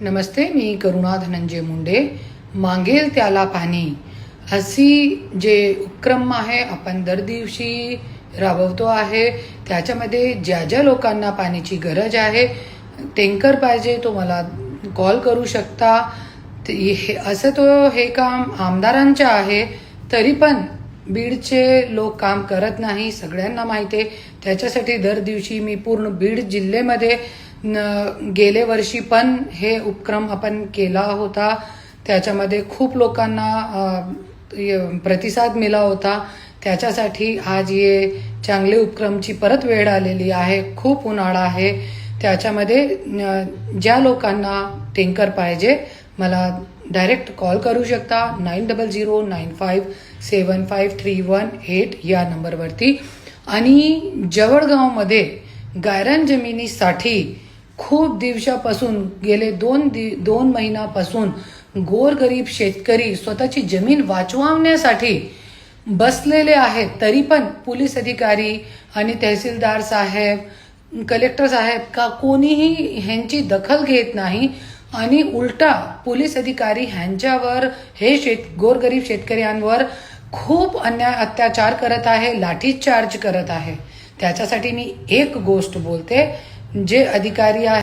नमस्ते मी करुणा धनंजय मुंडे. मागेल त्याला पाणी. अशी जे उपक्रम आहे आपण दर दिवशी राबवतो आहे. त्याच्यामध्ये ज्या ज्या लोकांना पाण्याची गरज आहे टँकर पाहिजे तो मला कॉल करू शकता. ते हे असं तो हे काम आमदारांचं आहे तरी पण बीडचे लोक काम करत नाही सगळ्यांना माहिती आहे. त्याच्यासाठी दर दिवशी मी पूर्ण बीड जिल्ह्यामध्ये गेले वर्षी पण हे उपक्रम आपण केला होता. त्याच्यामध्ये खूप लोकांना य- प्रतिसाद मिला होता. त्याच्यासाठी आज ये चांगले उपक्रमची परत वेळ आलेली आहे. खूप उन्हाळा आहे. त्याच्यामध्ये ज्या लोकांना टेंकर पाहिजे मला डायरेक्ट कॉल करू शकता. Nine double zero nine five seven five three one eight या नंबरवरती. आणि जवळगावमध्ये गायरान जमिनीसाठी खूप दिवसापासून गेले दोन दि दोन महिन्यापासून गोरगरीब शेतकरी स्वतःची जमीन वाचवण्यासाठी बसलेले आहेत. तरी पण पोलीस अधिकारी आणि तहसीलदार साहेब कलेक्टर साहेब का कोणीही ह्यांची दखल घेत नाही आणि उलटा पोलीस अधिकारी ह्यांच्यावर हे शेत गोरगरीब शेतकऱ्यांवर खूप अन्याय अत्याचार करत आहे लाठीचार्ज करत आहे. त्याच्यासाठी मी एक गोष्ट बोलते जे अधिकारी आहे